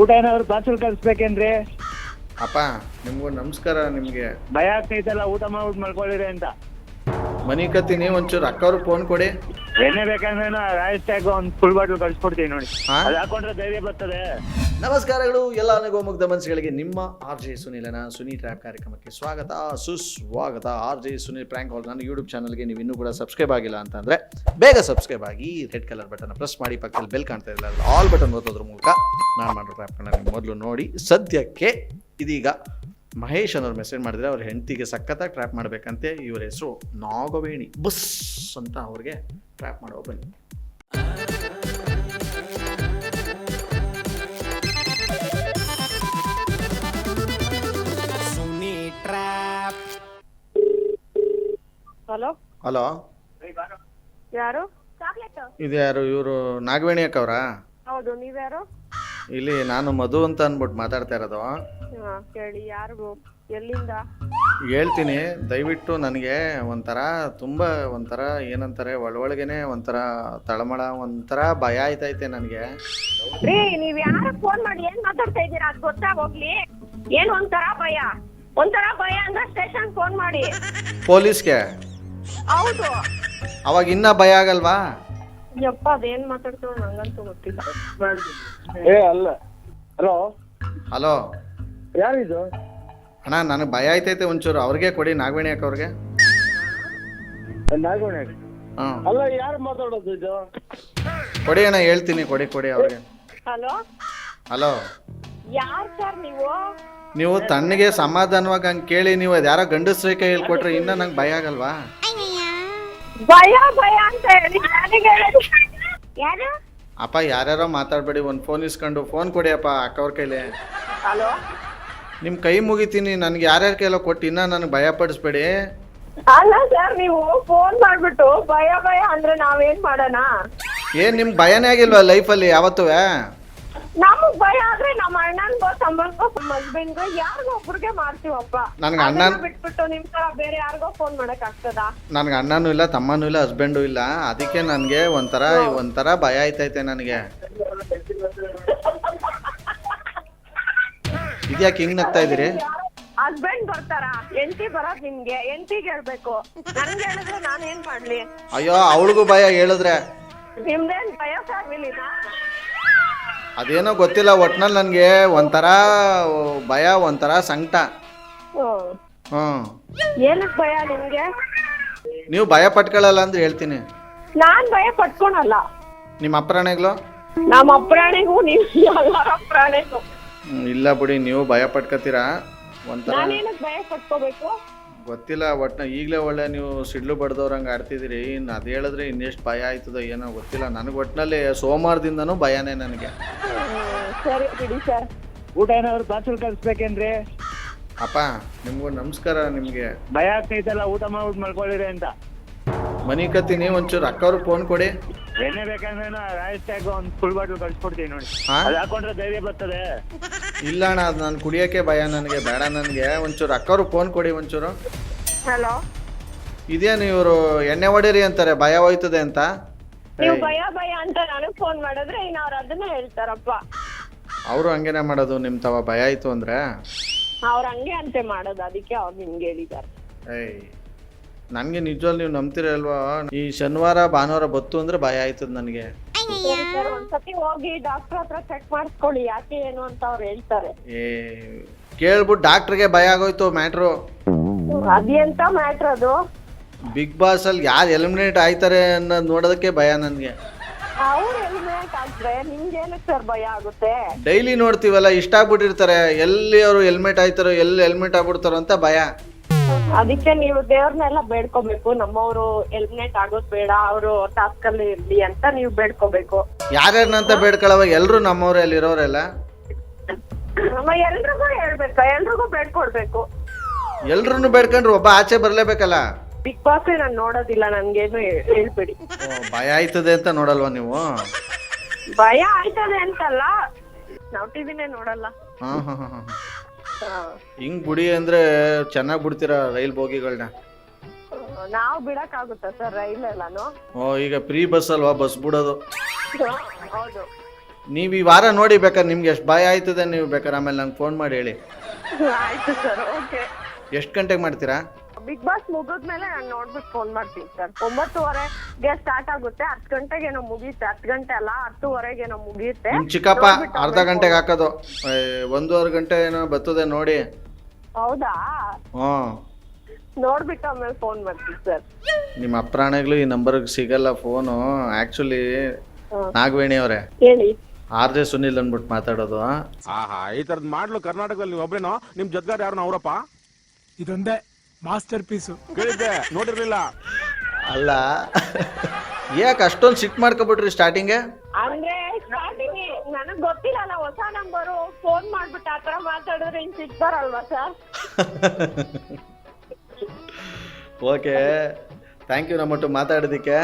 ಊಟ ಏನಾದ್ರು ಪಾರ್ಸಲ್ ಕಳಿಸ್ಬೇಕೇನ್ರಿ? ಅಪ್ಪ ನಿಮ್ಗೂ ನಮಸ್ಕಾರ ನಿಮ್ಗೆ. ಭಯ ಆಗ್ತೈತಲ್ಲ ಊಟ ಮಾಡ್ಬಿಟ್ಟು ಮಲ್ಕೊಳ್ಳಿರಿ ಅಂತ. ಮನಿ ಕತ್ತೀನಿ ಒಂಚೂರು ಅಕ್ಕವ್ರಿಗೆ ಫೋನ್ ಕೊಡಿ. ಏನೇ ಬೇಕಂದ್ರೆ ರಾಯಲ್ ಟ್ಯಾಗ್ ಒಂದು ಫುಲ್ ಬಾಟಲ್ ಕಳ್ಸ್ಕೊಡ್ತೀನಿ ನೋಡಿ. ಹಾ? ಅದು ಹಾಕೊಂಡ್ರೆ ಧೈರ್ಯ ಬರ್ತದೆ. ನಮಸ್ಕಾರಗಳು ಎಲ್ಲ ಮುಗ್ಧ ಮನಸ್ಸುಗಳಿಗೆ ನಿಮ್ಮ ಆರ್ ಜೆ ಸುನೀಲನ ಸುನಿ ಟ್ರ್ಯಾಪ್ ಕಾರ್ಯಕ್ರಮಕ್ಕೆ ಸ್ವಾಗತ. ಸುಸ್ವಾಗತ. ಆರ್ ಜೆ ಸುನೀಲ್ ಪ್ರ್ಯಾಂಕ್ ಹಾಲ್ ನನ್ನ ಯೂಟ್ಯೂಬ್ ಚಾನಲ್ಗೆ ನೀವು ಇನ್ನೂ ಕೂಡ ಸಬ್ಸ್ಕ್ರೈಬ್ ಆಗಿಲ್ಲ ಅಂತಂದರೆ ಬೇಗ ಸಬ್ಸ್ಕ್ರೈಬ್ ಆಗಿ ರೆಡ್ ಕಲರ್ ಬಟನ್ ಪ್ರೆಸ್ ಮಾಡಿ ಪಕ್ಕದಲ್ಲಿ ಬೆಲ್ ಕಾಣ್ತಾ ಇಲ್ಲ ಆಲ್ ಬಟನ್ ಓದೋದ್ರ ಮೂಲಕ ನಾನು ಮಾಡೋ ಟ್ರ್ಯಾಪ್ಗಳನ್ನ ನೀವು ಮೊದಲು ನೋಡಿ. ಸದ್ಯಕ್ಕೆ ಇದೀಗ ಮಹೇಶ್ ಅನ್ನೋರು ಮೆಸೇಜ್ ಮಾಡಿದ್ರೆ ಅವ್ರ ಹೆಂಡತಿಗೆ ಸಖತ್ತಾಗಿ ಟ್ರ್ಯಾಪ್ ಮಾಡಬೇಕಂತೆ ಇವ್ರ ಹೆಸರು ನಾಗವೇಣಿ. ಬಸ್ ಅಂತ ಅವ್ರಿಗೆ ಟ್ರ್ಯಾಪ್ ಮಾಡೋ ಬನ್ನಿ. ಹಲೋ? ಹಲೋ? ಯಾರು? ಇದು ಯಾರು ಇವರು ನಾಗವೇಣಿ ಅಕ್ಕವ್ರಾ? ಹೌದು ನೀವ್ಯಾರು ಇಲ್ಲಿ ನಾನು ಮಧು ಅಂತ ಅಂದ್ಬಿಟ್ಟು ಮಾತಾಡ್ತಾ ಇರೋದು. ಹಾ ಕೇಳಿ ಯಾರು? ಎಲ್ಲಿಂದ? ಹೇಳ್ತೀನಿ ದಯವಿಟ್ಟು ನನಗೆ ಒಂಥರ ತುಂಬ ಒಂಥರ ಏನಂತಾರೆ ಒಳಗೆನೆ ಒಂಥರ ತಳಮಳ ಒಂಥರ ಭಯ ಆಯ್ತೈತೆ ನನಗೆ. ರೀ ನೀವ್ ಯಾರು ಫೋನ್ ಮಾಡಿ ಏನ್ ಮಾತಾಡ್ತಾ ಇದ್ದೀರಾ? ಅದ್ ಗೊತ್ತಾಗೋಗ್ಲಿ ಏನ್ ಒಂಥರ ಭಯ? ಒಂಥರ ಭಯ ಅಂದ್ರೆ ಸ್ಟೇಷನ್ ಫೋನ್ ಮಾಡಿ. ಪೊಲೀಸ್ಗೆ? ಹೌದು. ಅವಾಗ ಇನ್ನ ಭಯ ಆಗಲ್ವಾ? ಯಪ್ಪ ಅದೇನ್ ಮಾತಾಡ್ತೀವೋ ನಂಗಂತೂ ಗೊತ್ತಿಲ್ಲ. ಏ ಅಲ್ಲ. ಹಲೋ? ಹಲೋ? ಯಾರಿದು? ಅಣ್ಣ ನನಗೆ ಭಯ ಆಯ್ತೈತೆ ಒಂಚೂರು. ಅವ್ರಿಗೆ ಕೊಡಿ ನಾಗವೇಣಿ ಅಕ್ಕವ್ರಿಗೆ. ನಾಗೋಣ ಹಾಂ. ಅಲ್ಲ ಯಾರು ಮಾತಾಡೋದು ಇದು? ಕೊಡಿ ಅಣ್ಣ ಹೇಳ್ತೀನಿ. ಕೊಡಿ ಕೊಡಿ ಅವ್ರಿಗೆ. ಹಲೋ? ಹಲೋ? ಯಾರ್ ಸರ್ ನೀವು? ನೀವು ತಣ್ಣಗೆ ಸಮಾಧಾನವಾಗಿ ಹಂಗೆ ಕೇಳಿ ನೀವು ಅದು ಯಾರೋ ಕೈ ಹೇಳ್ಕೊಟ್ರೆ ಇನ್ನೂ ನಂಗೆ ಭಯ ಆಗಲ್ವಾ? ಭಯ ಭಯ ಅಂತ ಹೇಳಿ ನನಗೆ ಹೇಳೋದು. ಯಾರು? ಅಪ್ಪ ಯಾರ್ಯಾರೋ ಮಾತಾಡಬೇಡಿ ಒಂದು ಫೋನ್ ಇಸ್ಕೊಂಡು ಫೋನ್ ಕೊಡಿ ಅಪ್ಪ ಅಕ್ಕವ್ರ ಕೈಲಿ. ಹಲೋ? ನಿಮ್ಮ ಕೈ ಮುಗಿತೀನಿ ನನಗೆ ಯಾರ್ಯಾರ ಕೈಲೋ ಕೊಟ್ಟು ಇನ್ನೂ ನನಗೆ ಭಯ ಪಡಿಸ್ಬೇಡಿ. ಅಲ್ಲ ಸರ್ ನೀವು ಫೋನ್ ಮಾಡ್ಬಿಟ್ಟು ಭಯ ಭಯ ಅಂದ್ರೆ ನಾವೇನ್ ಮಾಡೋಣ? ಏನು ನಿಮ್ಗೆ ಭಯನೇ ಆಗಿಲ್ವಾ ಲೈಫಲ್ಲಿ ಯಾವತ್ತೂ? ನಮಗ್ ಭಯ ಆದ್ರೆ ನಮ್ಮ ಅಣ್ಣನ್ಗೋ ತಮ್ಮನ್ಗೋ ಹಸ್ಬೆಂಡ್ಗೋ ಯಾರಿಗೋ ಒಬ್ರಿಗೆ ಮಾಡ್ತೀವಪ್ಪ. ನನ್ಗೆ ಅಣ್ಣ ಅದನ್ನ ಬಿಟ್ಬಿಟ್ಟು ನಿಮ್ ತರ ಬೇರೆ ಯಾರಿಗೋ ಫೋನ್ ಮಾಡಕ್ ಆಗ್ತದಾ? ನನ್ಗೆ ಅಣ್ಣನೂ ಇಲ್ಲ ತಮ್ಮನೂ ಇಲ್ಲ ಹಸ್ಬೆಂಡು ಇಲ್ಲ. ಅದಕ್ಕೆ ನನಗೆ ಒಂಥರ ಒಂಥರ ಭಯ ಆಯ್ತೈತೆ ನನಗೆ. ಇದ್ಯಾಕೆ ಹೆಂಗ್ ನಗ್ತಾ ಇದ್ದೀರಿ? ಹಸ್ಬೆಂಡ್ ಬರ್ತಾರ? ಎಂಟಿ ಬರೋದ್ ನಿಮ್ಗೆ? ಎಂಟಿಗೆ ಹೇಳ್ಬೇಕು. ನನ್ಗೆ ಹೇಳಿದ್ರೆ ನಾನ್ ಏನ್ ಮಾಡ್ಲಿ? ಅಯ್ಯೋ ಅವಳಿಗೂ ಭಯ ಹೇಳಿದ್ರೆ. ನಿಮ್ದೇನ್ ಭಯ ಆಗ್ಲಿಲ್ಲ ಅದೇನೋ ಗೊತ್ತಿಲ್ಲ ಒಟ್ನಲ್ಲಿ ನನಗೆ ಒಂಥರ ಭಯ ಒಂಥರ ಸಂಕಟ. ಹ್ಮ್. ಏನಕ್ ಭಯ ನಿಮ್ಗೆ? ನೀವು ಭಯ ಪಟ್ಕೊಳ್ಳಲ್ಲ ಅಂದ್ರೆ ಹೇಳ್ತೀನಿ. ನಾನ್ ಭಯ ಪಟ್ಕೊಳಲ್ಲ. ನಿಮ್ಮ ಅಪ್ರಾಣಿಗಳು? ನಮ್ಮ ಅಪ್ರಾಣಿಗೂ ನೀವು ಎಲ್ಲರ ಪ್ರಾಣಿಗೂ. ಇಲ್ಲ ಬಿಡಿ ನೀವು ಭಯ ಪಟ್ಕೋತೀರಾ? ಒಂಥರ ನಾನೇನಕ್ ಭಯ ಪಟ್ಕೋಬೇಕು? ಗೊತ್ತಿಲ್ಲ ಒಟ್ನ ಈಗಲೇ ಒಳ್ಳೆ ನೀವು ಸಿಡ್ಲು ಬಡ್ದವ್ರಂಗೆ ಆಡ್ತಿದ್ದೀರಿ. ಇನ್ನು ಅದು ಹೇಳಿದ್ರೆ ಇನ್ನೆಷ್ಟು ಭಯ ಆಯ್ತದ ಏನೋ ಗೊತ್ತಿಲ್ಲ. ನನಗೆ ಒಟ್ಟಿನಲ್ಲಿ ಸೋಮವಾರದಿಂದನೂ ಭಯನೇ ನನಗೆ. ಸರಿ ಬಿಡಿ ಸರ್. ಊಟ ಏನಾದ್ರು ಪಾರ್ಸಲ್ ಕಳಿಸ್ಬೇಕೇನ್ರಿ ಅಪ್ಪ ನಿಮಗೂ ನಮಸ್ಕಾರ ನಿಮಗೆ. ಭಯ ಆಗ್ತೈತಲ್ಲ ಊಟ ಮಾಡ್ಬಿಟ್ಟು ಮಲ್ಕೊಳ್ಳಿರಿ ಅಂತ. ಮನೆ ಕತ್ತೀನಿ ಒಂಚೂರು ಅಕ್ಕವ್ರಿಗೆ ಫೋನ್ ಕೊಡಿ. ಏನೇ ಬೇಕಂದ್ರೆ ರಾಯಲ್ ಟ್ಯಾಗ್ ಒಂದು ಫುಲ್ ಬಾಟಲ್ ಕಳ್ಸ್ಕೊಡ್ತೀನಿ ನೋಡಿ? ಅದು ಹಾಕೊಂಡ್ರೆ ಧೈರ್ಯ ಬರ್ತದೆ. ಇಲ್ಲ ಅಣ್ಣ ಅದು ನಾನು ಕುಡಿಯೋಕ್ಕೆ ಭಯ ನನಗೆ ಬೇಡ ನನಗೆ. ಒಂಚೂರು ಅಕ್ಕವ್ರು ಫೋನ್ ಕೊಡಿ ಒಂಚೂರು. ಹಲೋ ಇದೇನು ಇವರು ಎಣ್ಣೆ ಹೊಡೀರಿ ಅಂತಾರೆ ಭಯ ಹೋಯ್ತದೆ ಅಂತ? ನೀವು ಭಯ ಭಯ ಅಂತ ನನಗ್ ಫೋನ್ ಮಾಡಿದ್ರೆ ಇನ್ನು ಅವ್ರ ಅದನ್ನ ಹೇಳ್ತಾರಪ್ಪ. ಅವರು ಹಂಗೇನೆ ಮಾಡೋದು ನಿಮ್ಮ ತವ ಭಯ ಆಯ್ತು ಅಂದ್ರೆ? ಅವ್ರ ಹಂಗೆ ಅಂತೆ ಮಾಡೋದು ಅದಕ್ಕೆ ಅವ್ರು ನಿಮ್ಗೆ ಹೇಳಿದ್ದಾರೆ. ಏಯ್. ನನಗೆ ನಿಜವಾಗ್ಲೂ ನೀವು ನಂಬ್ತಿರಲ್ವಾ ಈ ಶನಿವಾರ ಭಾನುವಾರ ಬತ್ತು ಅಂದ್ರೆ ಭಯ ಆಯ್ತದ ನನಗೆ. ಸರಿ ಒಂದ್ಸತಿ ಹೋಗಿ ಡಾಕ್ಟರ್ ಹತ್ರ ಚೆಕ್ ಮಾಡಿಸ್ಕೊಳ್ಳಿ ಯಾಕೆ ಏನು ಅಂತ ಅವ್ರು ಹೇಳ್ತಾರೆ. ಏ ಕೇಳ್ಬಿಟ್ಟು ಡಾಕ್ಟ್ರಿಗೆ ಭಯ ಆಗೋಯ್ತು ಮ್ಯಾಟ್ರು. ಅದೆಂತ ಮ್ಯಾಟ್ರ್ ಅದು. ಬಿಗ್ ಬಾಸಲ್ಲಿ ಯಾರು ಎಲಿಮಿನೇಟ್ ಆಯ್ತಾರೆ ಅನ್ನೋದು ನೋಡೋದಕ್ಕೆ ಭಯ ನನಗೆ. ಅವ್ರು ಎಲಿಮಿನೇಟ್ ಆದ್ರೆ ನಿಮ್ಗೆ ಏನಕ್ಕೆ ಸರ್ ಭಯ ಆಗುತ್ತೆ? ಡೈಲಿ ನೋಡ್ತೀವಲ್ಲ ಇಷ್ಟ ಆಗ್ಬಿಟ್ಟಿರ್ತಾರೆ ಎಲ್ಲಿ ಅವರು ಹೆಲ್ಮೆಟ್ ಆಯ್ತಾರೋ ಎಲ್ಲಿ ಹೆಲ್ಮೆಟ್ ಆಗ್ಬಿಡ್ತಾರೋ ಅಂತ ಭಯ. ಅದಕ್ಕೆ ನೀವು ದೇವ್ರನ್ನೆಲ್ಲ ಬೇಡ್ಕೋಬೇಕು. ನಮ್ಮವರು ಎಲಿಮಿನೇಟ್ ಆಗೋದ್ ಬೇಡ ಅವರು ಟಾಸ್ಕ್ ಅಲ್ಲಿ ಇರ್ಲಿ ಅಂತ ನೀವು ಬೇಡ್ಕೋಬೇಕು. ಯಾರ್ಯಾರನ್ನಂತ ಬೇಡ್ಕೊಳ್ಳವ ಎಲ್ಲರೂ ನಮ್ಮವ್ರಲ್ಲಿ ಅಲ್ಲಿರೋರೆಲ್ಲ ನಮ್ಮ ಎಲ್ರಿಗೂ ಹೇಳ್ಬೇಕು ಎಲ್ರಿಗೂ ಬೇಡ್ಕೊಡ್ಬೇಕು. ಎಲ್ರೂ ಬೇಡ್ಕೊಂಡ್ರು ಒಬ್ಬ ಆಚೆ ಬರ್ಲೇಬೇಕಲ್ಲ? ಬಿಗ್ ಬಾಸ್ ನಾನು ನೋಡೋದಿಲ್ಲ ನನ್ಗೇನು ಹೇಳ್ಬೇಡಿ. ಓ, ಭಯ ಆಯ್ತದೆ ಅಂತ ನೋಡಲ್ವಾ ನೀವು? ಭಯ ಆಯ್ತದೆ ಅಂತಲ್ಲ ನಾವ್ ಟಿವಿನೇ ನೋಡಲ್ಲ. ಹಾಂ ಹಾಂ ಹಾ. ಹಿಂಗ್ ಬಿಡಿ ಅಂದ್ರೆ ಚೆನ್ನಾಗಿ ಬಿಡ್ತೀರಾ ರೈಲ್ ಬೋಗಿಗಳನ್ನ ನಾವ್ ಬಿಡಕ್ ಆಗುತ್ತಾ ಸರ್ ರೈಲ್ ಎಲ್ಲಾನು? ಓ ಈಗ ಫ್ರೀ ಬಸ್ ಅಲ್ವಾ ಬಸ್ ಬಿಡೋದು? ಹೌದು. ನೀವು ಈ ವಾರ ನೋಡಿ ಬೇಕಾದ್ರೆ ನಿಮ್ಗೆ ಎಷ್ಟು ಭಯ ಆಯ್ತದೆ ನೀವು ಬೇಕಾದ್ರೆ ಆಮೇಲೆ ನಂಗೆ ಫೋನ್ ಮಾಡಿ ಹೇಳಿ. ಆಯ್ತು ಸರ್ ಓಕೆ. ಎಷ್ಟು ಗಂಟೆಗೆ ಮಾಡ್ತೀರಾ? ಬಿಗ್ ಬಾಸ್ ಮುಗಿದ್ಮೇಲೆ ನಾನು ನೋಡ್ಬಿಟ್ಟು ಫೋನ್ ಮಾಡ್ತೀನಿ ಸರ್ ಒಂಬತ್ತುವರೆಗೆ ಸ್ಟಾರ್ಟ್ ಆಗುತ್ತೆ. ಹತ್ತು ಗಂಟೆಗೇನೋ ಮುಗಿಯುತ್ತೆ. ಹತ್ತು ಗಂಟೆ ಅಲ್ಲ ಹತ್ತುವರೆಗೇನೋ ಮುಗಿಯುತ್ತೆ. ನಿಮ್ಮ ಚಿಕ್ಕಪ್ಪ ನೋಡ್ಬಿಟ್ಟು ಅರ್ಧ ಆಮೇಲೆ ಗಂಟೆಗೆ ಹಾಕೋದು. ಏ, ಒಂದೂವರೆ ಗಂಟೆ ಏನೋ ಬರ್ತದೆ ನೋಡಿ. ಹೌದಾ? ಹ್ಞೂ ನೋಡ್ಬಿಟ್ಟು ಆಮೇಲೆ ಫೋನ್ ಮಾಡ್ತೀನಿ ಸರ್ ನಿಮ್ಮ ಅಪ್ರಾಣಿಗಳು ಈ ನಂಬರ್ಗೆ ಸಿಗಲ್ಲ ಫೋನು ಆ್ಯಕ್ಚುಲಿ ನಾಗವೇಣಿ ಅವರೇ. ಹೇಳಿ. ಆರ್ ಜೆ ಸುನಿಲ್ ಅಂದ್ಬಿಟ್ಟು ಮಾತಾಡೋದು. ಆಹಾ ಈ ತರದ್ ಮಾಡ್ಲು ಕರ್ನಾಟಕದಲ್ಲಿ ನೀವು ಒಬ್ರೇನೋ? ನಿಮ್ ಜೊತೆಗಾರ ಯಾರು ಅವರಪ್ಪ? ಇದೊಂದೇ. ಮಾಸ್ಟರ್ ಪೀಸು ಕೇಳಿದ್ದೆ ನೋಡಿರ್ಲಿಲ್ಲ. ಅಲ್ಲ ಯಾಕೆ ಅಷ್ಟೊಂದು ಸಿಟ್ ಮಾಡ್ಕೊಬಿಟ್ರಿ ಸ್ಟಾರ್ಟಿಂಗೆ ಅಂದ್ರೆ ಸ್ಟಾರ್ಟಿಂಗ್ ನನಗ್ ಗೊತ್ತಿಲ್ಲಲ್ಲ ಹೊಸ ನಂಬರು ಫೋನ್ ಮಾಡ್ಬಿಟ್ಟು ಆತರ ಮಾತಾಡಿದ್ರೆ ಇನ್ ಸಿಟ್ ಬರಲ್ವಾ ಸರ್ ಓಕೆ ಥ್ಯಾಂಕ್ ಯು ನಮ್ಮಟ್ಟು ಮಾತಾಡೋದಕ್ಕೆ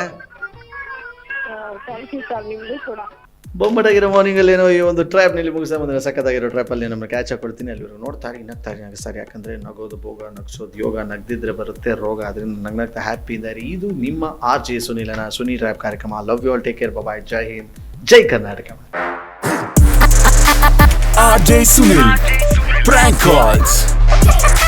ಥ್ಯಾಂಕ್ ಯು ಸರ್ ನಿಮ್ದು ಕೂಡ. ಬೊಮ್ಮಟಾಗಿರೋ ಮಾರ್ನಿಂಗಲ್ಲಿ ಏನೋ ಈ ಒಂದು ಟ್ರ್ಯಾಪ್ನಲ್ಲಿ ಮುಗಿಸ ಬಂದರೆ ಸಖತ್ತಾಗಿರೋ ಟ್ರ್ಯಾಪಲ್ಲಿ ನಮ್ಮ ಕ್ಯಾಚ್ ಹಾಕೊಡ್ತೀನಿ ಅಲ್ಲಿ ನೋಡ್ತಾರೆ ನಗ್ತಾರೆ ಸರ್ ಯಾಕಂದರೆ ನಗೋದು, ಭೋಗ, ನಗ್ಸೋದು, ಯೋಗ, ನಗ್ದಿದ್ರೆ ಬರುತ್ತೆ, ರೋಗ ಅದರಿಂದ ನಗ್ನಾಗ್ತಾ ಹ್ಯಾಪಿ ಇದ್ದಾರೆ ಇದು ನಿಮ್ಮ ಆರ್ ಜೆ ಸುನಿಲನ ಸುನಿ ಟ್ರ್ಯಾಪ್ ಕಾರ್ಯಕ್ರಮ. Love you all take care bye ಜೈ ಹಿಂದ್. ಜೈ ಕರ್ನಾಟಕ. ಸುನಿಲ್ calls.